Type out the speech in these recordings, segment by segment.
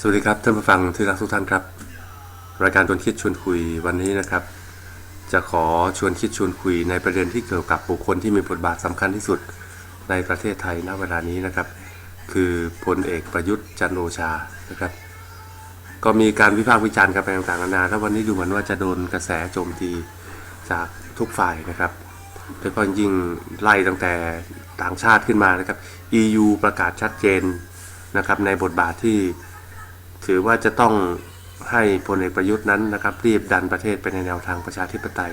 สวัสดีครับท่านผู้ฟังที่รักทุกท่านครับ รายการชวนคิดชวนคุยวันนี้นะครับ จะขอชวนคิดชวนคุยในประเด็นที่เกี่ยวกับบุคคลที่มีบทบาทสำคัญที่สุดในประเทศไทยณเวลานี้นะครับ คือพลเอกประยุทธ์จันทร์โอชานะครับ ก็มีการวิพากษ์วิจารณ์กันไปต่างๆนานาแล้ววันนี้ดูเหมือนว่าจะโดนกระแสโจมตีจากทุกฝ่ายนะครับโดยเฉพาะยิ่งไล่ตั้งแต่ต่างชาติขึ้นมานะครับ EU ประกาศชัดเจนนะครับในบทบาทที่ ถือว่าจะต้องให้พลเอกประยุทธ์นั้นนะครับ รีบดันประเทศไปในแนวทางประชาธิปไตย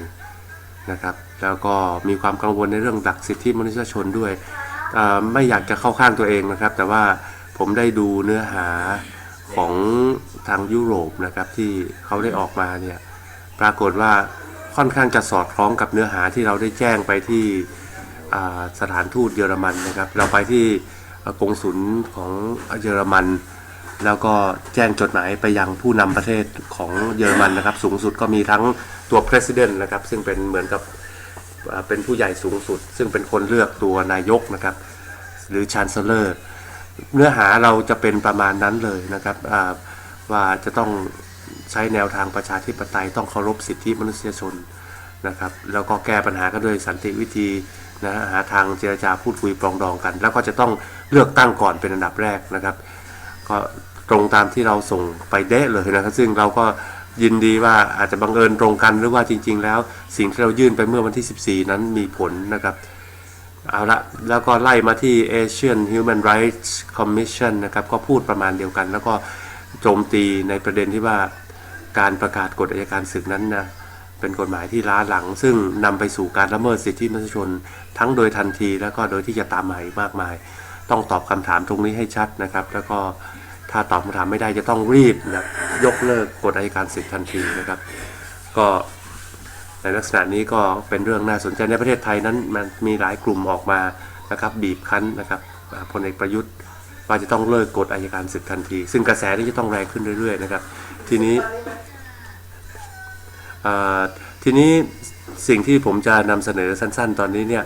นะครับ แล้วก็มีความกังวลในเรื่องหลักสิทธิมนุษยชนด้วยไม่อยากจะเข้าข้างตัวเองนะครับ แต่ว่าผมได้ดูเนื้อหาของทางยุโรปนะครับที่เขาได้ออกมาเนี่ยปรากฏว่าค่อนข้างจะสอดคล้องกับเนื้อหาที่เราได้แจ้งไปที่สถานทูตเยอรมันนะครับ เราไปที่กงสุลของเยอรมัน แล้วก็แจ้งจดหมายไปยังผู้นำประเทศของเยอรมันนะครับ สูงสุดก็มีทั้งตัว president นะครับ ซึ่งเป็นเหมือนกับเป็นผู้ใหญ่สูงสุด ซึ่งเป็นคนเลือกตัวนายกนะครับ หรือ chancellor เนื้อหาเราจะเป็นประมาณนั้นเลยนะครับว่าจะต้องใช้แนวทางประชาธิปไตยต้องเคารพสิทธิมนุษยชนนะครับ แล้วก็แก้ปัญหากันด้วยสันติวิธีนะหาทางเจรจาพูดคุยปรองดองกัน แล้วก็จะต้องเลือกตั้งก่อนเป็นอันดับแรกนะครับ ก็ตรงตามที่เราส่งไปเดะเลยนะครับ ซึ่งเราก็ยินดีว่าอาจจะบังเอิญตรงกันหรือว่าจริง ๆ แล้ว สิ่งที่เรายื่นไปเมื่อวันที่ 14 นั้นมีผลนะครับเอาละแล้วก็ไล่มาที่ Asian Human Rights Commission นะครับก็พูดประมาณเดียวกัน แล้วก็โจมตีในประเด็นที่ว่าการประกาศกฎอัยการศึกนั้นนะเป็นกฎหมายที่ล้าหลัง ซึ่งนำไปสู่การละเมิดสิทธิมนุษยชน ทั้งโดยทันทีแล้วก็โดยที่จะตามมาอีกมากมาย ต้องตอบคำถามตรงนี้ให้ชัดนะครับ แล้วก็ถ้าตอบคำถามไม่ได้จะต้องรีบนะยกเลิกกฎอัยการศึกทันทีนะครับ ก็ในลักษณะนี้ก็เป็นเรื่องน่าสนใจในประเทศไทยนั้นมันมีหลายกลุ่มออกมานะครับ บีบคั้นนะครับพลเอกประยุทธ์ว่าจะต้องเลิกกฎอัยการศึกทันที ซึ่งกระแสนี้จะต้องแรงขึ้นเรื่อยๆนะครับ ทีนี้ทีนี้สิ่งที่ผมจะนำเสนอสั้น ๆ ตอนนี้เนี่ย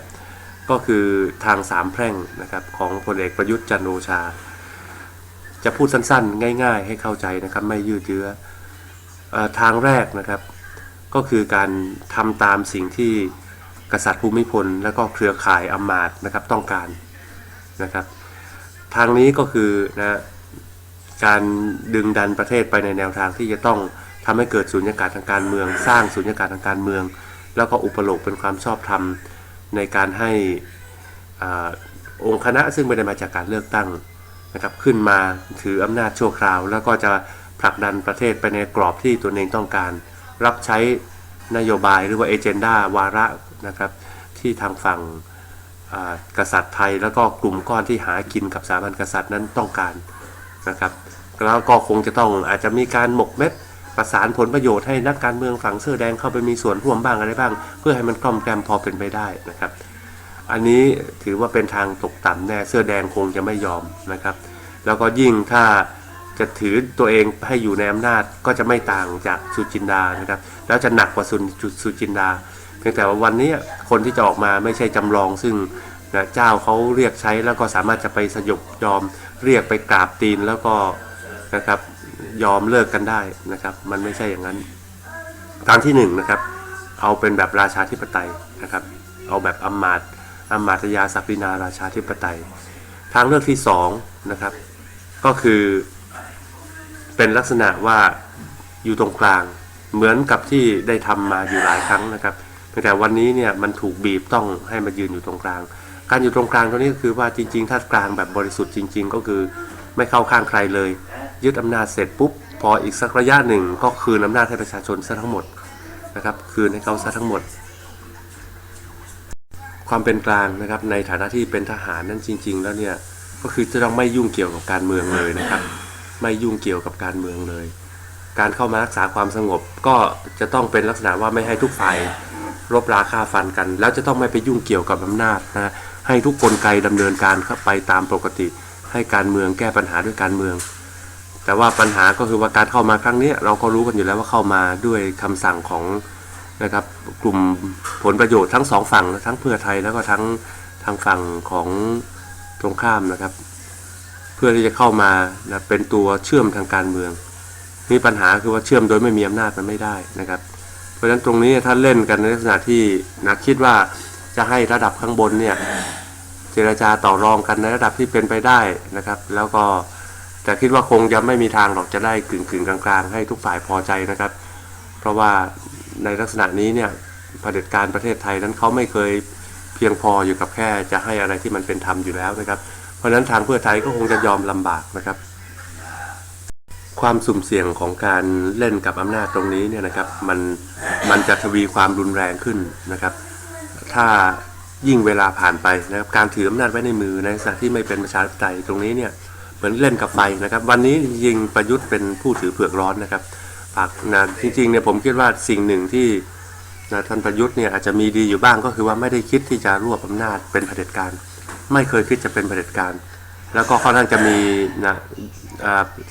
ก็คือทางสามแพร่งนะครับของพลเอกประยุทธ์จันโอชา จะพูดสั้นๆ ง่าย ๆ ให้เข้าใจนะครับไม่ยืดเยื้ออทางแรกนะครับก็คือการทำตามสิ่งที่กษัตริย์ภูมิพล และก็เครือข่ายอำมาตย์นะครับต้องการนะครับ ทางนี้ก็คือนะการดึงดันประเทศไปในแนวทางที่จะต้องทำให้เกิดสุญญากาศทางการเมือง สร้างสุญญากาศทางการเมือง แล้วก็อุปโลกเป็นความชอบธรรม ในการให้อองค์คณะซึ่งไม่ได้มาจากการเลือกตั้งนะครับขึ้นมาถืออำนาจชั่วคราว แล้วก็จะผลักดันประเทศไปในกรอบที่ตัวเองต้องการ รับใช้นโยบายหรือว่าเอเจนดาวาระนะครับที่ทางฝั่งกษัตริย์ไทย แล้วก็กลุ่มก้อนที่หากินกับสถาบันกษัตริย์นั้นต้องการนะครับแล้วก็คงจะต้องอาจจะมีการหมกเม็ด ประสานผลประโยชน์ให้นักการเมืองฝั่งเสื้อแดงเข้าไปมีส่วนร่วมบ้างอะไรบ้าง เพื่อให้มันกล่อมแกลมพอเป็นไปได้นะครับ อันนี้ถือว่าเป็นทางตกต่ำแน่เสื้อแดงคงจะไม่ยอมนะครับ แล้วก็ยิ่งถ้าจะถือตัวเองให้อยู่ในอำนาจก็จะไม่ต่างจากสุจินดานะครับ แล้วจะหนักกว่าสุนจุดสุจินดา เพียงแต่ว่าวันนี้คนที่จะออกมาไม่ใช่จำลองซึ่งนะเจ้าเขาเรียกใช้แล้วก็สามารถจะไปสยบยอมเรียกไปกราบตีนแล้วก็นะครับ ยอมเลิกกันได้นะครับ มันไม่ใช่อย่างนั้น ทางที่หนึ่งนะครับ เอาเป็นแบบราชาธิปไตยนะครับ เอาแบบอำมาตอำมาตยาศักดินาราชาธิปไตย ทางเลือกที่สองนะครับ ก็คือเป็นลักษณะว่าอยู่ตรงกลางเหมือนกับที่ได้ทำมาอยู่หลายครั้งนะครับแต่วันนี้เนี่ยมันถูกบีบต้องให้มายืนอยู่ตรงกลาง การอยู่ตรงกลางตรงนี้ก็คือว่าจริง ๆ ถ้ากลางแบบบริสุทธิ์จริง ๆ ก็คือ ไม่เข้าข้างใครเลย ยึดอำนาจเสร็จปุ๊บ พออีกสักระยะหนึ่งก็คืนอำนาจให้ประชาชนซะทั้งหมดนะครับ คืนให้เขาซะทั้งหมด ความเป็นกลางนะครับในฐานะที่เป็นทหารนั้นจริง ๆ แล้วเนี่ยก็คือจะต้องไม่ยุ่งเกี่ยวกับการเมืองเลยนะครับ ไม่ยุ่งเกี่ยวกับการเมืองเลย การเข้ามารักษาความสงบก็จะต้องเป็นลักษณะว่าไม่ให้ทุกฝ่ายรบราฆ่าฟันกัน แล้วจะต้องไม่ไปยุ่งเกี่ยวกับอำนาจนะให้ทุกกลไกดำเนินการเข้าไปตามปกติ ให้การเมืองแก้ปัญหาด้วยการเมือง แต่ว่าปัญหาก็คือว่าการเข้ามาครั้งนี้เราก็รู้กันอยู่แล้วว่าเข้ามาด้วยคำสั่งของนะครับกลุ่มผลประโยชน์ทั้งสองฝั่งทั้งเพื่อไทยแล้วก็ทั้งทางฝั่งของตรงข้ามนะครับ เพื่อที่จะเข้ามานะเป็นตัวเชื่อมทางการเมืองมีปัญหาคือว่าเชื่อมโดยไม่มีอำนาจมันไม่ได้นะครับ เพราะฉะนั้นตรงนี้ถ้าเล่นกันในลักษณะที่นะคิดว่าจะให้ระดับข้างบนเนี่ย รจาต่อรองกันในระดับที่เป็นไปได้นะครับ แล้วก็แต่คิดว่าคงจะไม่มีทางหรอกจะได้กึ่งกึ่งกลางๆ ให้ทุกฝ่ายพอใจนะครับ เพราะว่าในลักษณะนี้เนี่ยเผด็จการประเทศไทยนั้นเขาไม่เคยเพียงพออยู่กับแค่จะให้อะไรที่มันเป็นธรรมอยู่แล้วนะครับ เพราะฉะนั้นทางเพื่อไทยก็คงจะยอมลำบากนะครับ ความสุ่มเสี่ยงของการเล่นกับอำนาจตรงนี้เนี่ยนะครับมันมันจะทวีความรุนแรงขึ้นนะครับ ถ้า ยิ่งเวลาผ่านไปนะครับการถืออำนาจไว้ในมือในลักษณะที่ไม่เป็นประชาธิปไตยตรงนี้เนี่ยเหมือนเล่นกับไฟนะครับ วันนี้ยิงประยุทธ์เป็นผู้ถือเผือกร้อนนะครับฝากนะจริงๆเนี่ยผมคิดว่าสิ่งหนึ่งที่นะท่านประยุทธ์เนี่ยอาจจะมีดีอยู่บ้างก็คือว่าไม่ได้คิดที่จะรวบอำนาจเป็นเผด็จการ ไม่เคยคิดจะเป็นเผด็จการ แล้วก็ค่อนข้างจะมีนะ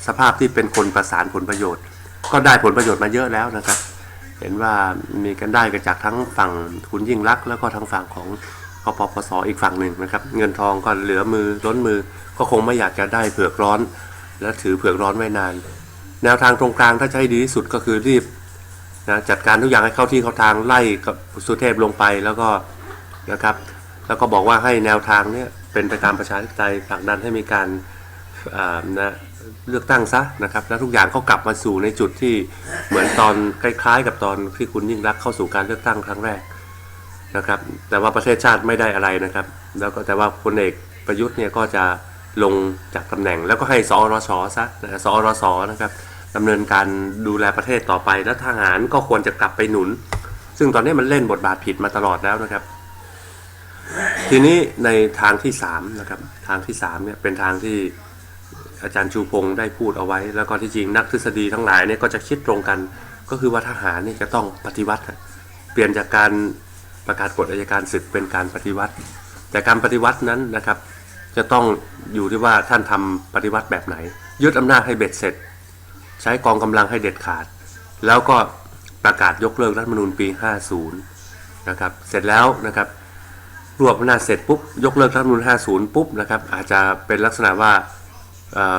สภาพที่เป็นคนประสานผลประโยชน์ ก็ได้ผลประโยชน์มาเยอะแล้วนะครับ เห็นว่ามีกันได้กันจากทั้งฝั่งคุณยิ่งรักแล้วก็ทั้งฝั่งของกปปสอีกฝั่งหนึ่งนะครับ เงินทองก็เหลือมือล้นมือก็คงไม่อยากจะได้เผือกร้อน และถือเผือกร้อนไว้นาน แนวทางตรงกลางถ้าให้ดีที่สุดก็คือรีบนะจัดการทุกอย่างให้เข้าที่เข้าทางไล่กับสุเทพลงไปแล้วก็นะครับ แล้วก็บอกว่าให้แนวทางเนี้ยเป็นไปตามประชาธิปไตยผลักดันให้มีการอ่านะ เลือกตั้งซะนะครับ แล้วทุกอย่างเขากลับมาสู่ในจุดที่เหมือนตอนคล้ายๆ กับตอนที่คุณยิ่งรักเข้าสู่การเลือกตั้งครั้งแรกนะครับ แต่ว่าประเทศชาติไม่ได้อะไรนะครับ แล้วก็แต่ว่าพลเอกประยุทธ์เนี่ยก็จะลงจากตำแหน่ง แล้วก็ให้สอรสซะนะสอรสนะครับดำเนินการดูแลประเทศต่อไป แล้วทหารก็ควรจะกลับไปหนุน ซึ่งตอนนี้มันเล่นบทบาทผิดมาตลอดแล้วนะครับ ทีนี้ในทางที่3นะครับทางที่3เนี่ยเป็นทางที่ อาจารย์ชูพงศ์ได้พูดเอาไว้ แล้วก็ที่จริงนักทฤษฎีทั้งหลายเนี่ยก็จะคิดตรงกัน ก็คือว่าทหารนี่จะต้องปฏิวัติ เปลี่ยนจากการประกาศกฎอัยการศึกเป็นการปฏิวัติ แต่การปฏิวัตินั้นนะครับ จะต้องอยู่ที่ว่าท่านทำปฏิวัติแบบไหน ยึดอำนาจให้เบ็ดเสร็จ ใช้กองกำลังให้เด็ดขาด แล้วก็ประกาศยกเลิกรัฐธรรมนูญปี 50 นะครับ เสร็จแล้วนะครับรวบอำนาจเสร็จปุ๊บยกเลิกรัฐธรรมนูญ50 ปุ๊บนะครับอาจจะเป็นลักษณะว่า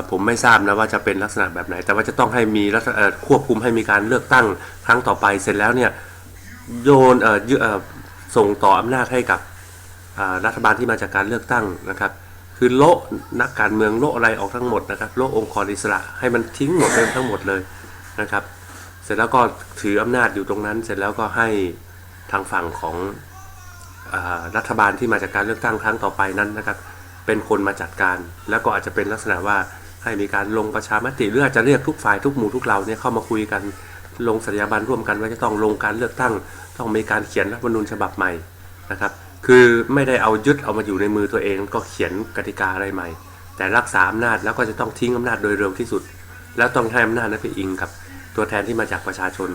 ผมไม่ทราบนะว่าจะเป็นลักษณะแบบไหน แต่ว่าจะต้องให้มีรัฐควบคุมให้มีการเลือกตั้งครั้งต่อไปเสร็จแล้วเนี่ยโยนเยอ่อส่งต่ออำนาจให้กับรัฐบาลที่มาจากการเลือกตั้งนะครับ คือโละนักการเมืองโละอะไรออกทั้งหมดนะครับโละองค์กรอิสระให้มันทิ้งหมดเลยทั้งหมดเลยนะครับ เสร็จแล้วก็ถืออำนาจอยู่ตรงนั้น เสร็จแล้วก็ให้ทางฝั่งของอรัฐบาลที่มาจากการเลือกตั้งครั้งต่อไปนั้นนะครับ เป็นคนมาจัดการ แล้วก็อาจจะเป็นลักษณะว่าให้มีการลงประชามติหรืออาจจะเรียกทุกฝ่ายทุกหมู่ทุกเหล่าเนี่ยเข้ามาคุยกันลงสัญญาบันร่วมกันว่าจะต้องลงการเลือกตั้ง ต้องมีการเขียนรัฐธรรมนูญฉบับใหม่นะครับ คือไม่ได้เอายึดเอามาอยู่ในมือตัวเองก็เขียนกติกาอะไรใหม่ แต่รักษาอำนาจแล้วก็จะต้องทิ้งอำนาจโดยเร็วที่สุด แล้วต้องให้อำนาจนั้นไปอิงกับ ตัวแทนที่มาจากประชาชน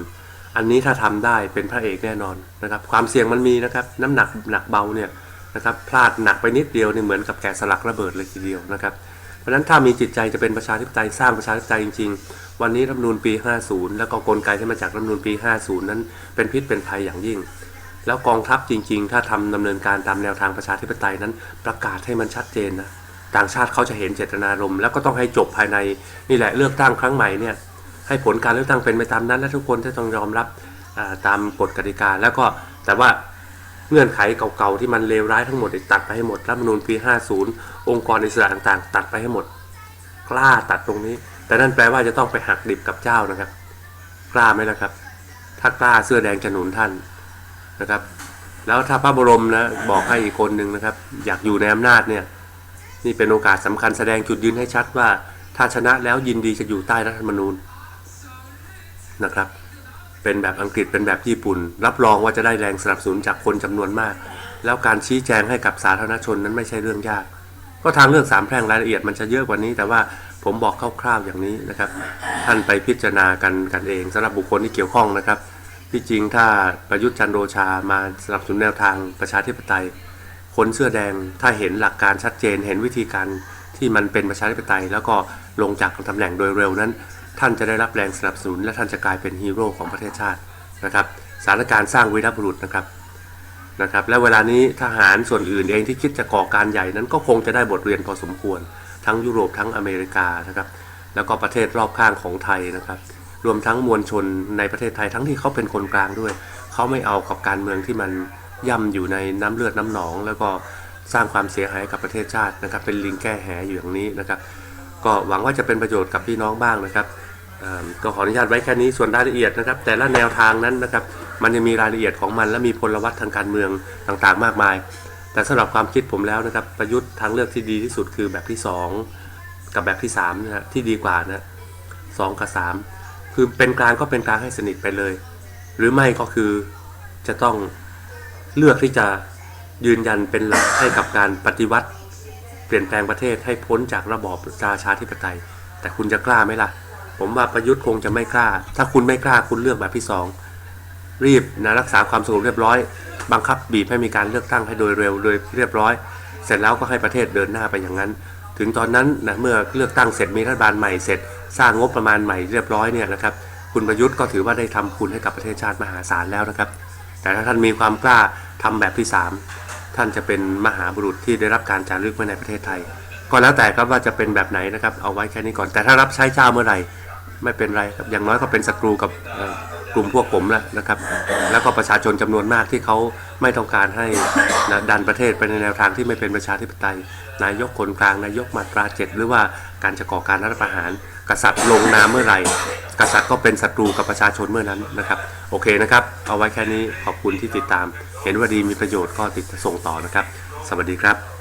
อันนี้ถ้าทำได้เป็นพระเอกแน่นอนนะครับ ความเสี่ยงมันมีนะครับ น้ำหนักหนักเบาเนี่ย นะครับพลาดหนักไปนิดเดียวเนี่ยเหมือนกับแกะสลักระเบิดเลยทีเดียวนะครับเพราะฉะนั้นถ้ามีจิตใจจะเป็นประชาธิปไตยสร้างประชาธิปไตยจริง ๆ วันนี้รัฐมนูญปี 50 แล้วก็กลไกที่มาจากรัฐมนูญปี 50 นั้นเป็นพิษเป็นภัยอย่างยิ่ง แล้วกองทัพจริง ๆ ถ้าทำดำเนินการตามแนวทางประชาธิปไตยนั้นประกาศให้มันชัดเจนนะต่างชาติเขาจะเห็นเจตนารมณ์แล้วก็ต้องให้จบภายในนี่แหละเลือกตั้งครั้งใหม่เนี่ยให้ผลการเลือกตั้งเป็นไปตามนั้นและทุกคนจะต้องยอมรับตามกฎกติกาแล้วก็แต่ว่า เงื่อนไขเก่าๆที่มันเลวร้ายทั้งหมดตัดไปให้หมดรัฐธรรมนูญปี 50 องค์กรอิสระต่างๆ ตัดไปให้หมด กล้าตัดตรงนี้ แต่นั่นแปลว่าจะต้องไปหักดิบกับเจ้านะครับ กล้าไหมละครับ ถ้ากล้าเสื้อแดงจะหนุนท่านนะครับ แล้วถ้าพระบรมนะบอกให้อีกคนหนึ่งนะครับ อยากอยู่ในอำนาจเนี่ยนี่เป็นโอกาสสำคัญแสดงจุดยืนให้ชัดว่า ถ้าชนะแล้วยินดีจะอยู่ใต้รัฐธรรมนูญนะครับ เป็นแบบอังกฤษเป็นแบบญี่ปุ่น รับรองว่าจะได้แรงสนับสนุนจากคนจำนวนมาก แล้วการชี้แจงให้กับสาธารณชนนั้นไม่ใช่เรื่องยาก ก็ทางเรื่องสามแพร่งรายละเอียดมันจะเยอะกว่านี้ แต่ว่าผมบอกคร่าวๆอย่างนี้นะครับ ท่านไปพิจารณากันกันเองสำหรับบุคคลที่เกี่ยวข้องนะครับ ที่จริงถ้าประยุทธ์จันทร์โอชามาสนับสนุนแนวทางประชาธิปไตย คนเสื้อแดงถ้าเห็นหลักการชัดเจน เห็นวิธีการที่มันเป็นประชาธิปไตย แล้วก็ลงจากตำแหน่งโดยเร็วนั้น ท่านจะได้รับแรงสนับสนุน และท่านจะกลายเป็นฮีโร่ของประเทศชาตินะครับสถานการณ์สร้างวีรบุรุษนะครับนะครับและเวลานี้ทหารส่วนอื่นเองที่คิดจะก่อการใหญ่นั้นก็คงจะได้บทเรียนพอสมควร ทั้งยุโรปทั้งอเมริกานะครับแล้วก็ประเทศรอบข้างของไทยนะครับ รวมทั้งมวลชนในประเทศไทยทั้งที่เขาเป็นคนกลางด้วย เขาไม่เอากับการเมืองที่มันย่ำอยู่ในน้ำเลือดน้ำหนอง แล้วก็สร้างความเสียหายกับประเทศชาตินะครับ เป็นลิงแก้แหอยู่อย่างนี้นะครับ ก็หวังว่าจะเป็นประโยชน์กับพี่น้องบ้างนะครับ ก็ขออนุญาตไว้แค่นี้ส่วนรายละเอียดนะครับ แต่ละแนวทางนั้นนะครับ มันจะมีรายละเอียดของมัน และมีพลวัตทางการเมืองต่างๆ มากมาย แต่สำหรับความคิดผมแล้วนะครับ ประยุทธ์ทางเลือกที่ดีที่สุดคือแบบที่สองกับแบบที่สามนะที่ดีกว่านะสองกับสามคือเป็นกลางก็เป็นกลางให้สนิทไปเลย หรือไม่ก็คือจะต้องเลือกที่จะยืนยันเป็นหลักให้กับการปฏิวัติ เปลี่ยนแปลงประเทศให้พ้นจากระบอบราชาธิปไตย แต่คุณจะกล้าไหมล่ะ ผมว่าประยุทธ์คงจะไม่กล้า ถ้าคุณไม่กล้าคุณเลือกแบบที่สองรีบนะรักษาความสงบเรียบร้อย บังคับบีบให้มีการเลือกตั้งให้โดยเร็วโดยเรียบร้อย เสร็จแล้วก็ให้ประเทศเดินหน้าไปอย่างนั้น ถึงตอนนั้นนะเมื่อเลือกตั้งเสร็จมีรัฐบาลใหม่เสร็จ สร้างงบประมาณใหม่เรียบร้อยเนี่ยนะครับ คุณประยุทธ์ก็ถือว่าได้ทำคุณให้กับประเทศชาติมหาศาลแล้วนะครับ แต่ถ้าท่านมีความกล้าทำแบบที่สามท่านจะเป็นมหาบุรุษที่ได้รับการจารึกไว้ในประเทศไทย ก็แล้วแต่ครับว่าจะเป็นแบบไหนนะครับ เอาไว้แค่นี้ก่อนแต่ถ้ารับใช้เจ้าเมื่อไหร่ ไม่เป็นไรครับอย่างน้อยก็เป็นศัตรูกับกลุ่มพวกผมแล้วนะครับ แล้วก็ประชาชนจำนวนมากที่เขาไม่ต้องการให้นะดันประเทศไปในแนวทางที่ไม่เป็นประชาธิปไตย นายกคนกลางนายกมาตราเจ็ดหรือว่าการจะก่อการรัฐประหาร กษัตริย์ลงนามเมื่อไหร่ กษัตริย์ก็เป็นศัตรูกับประชาชนเมื่อนั้นนะครับ โอเคนะครับ เอาไว้แค่นี้ขอบคุณที่ติดตาม เห็นว่าดีมีประโยชน์ก็ติดส่งต่อนะครับ สวัสดีครับ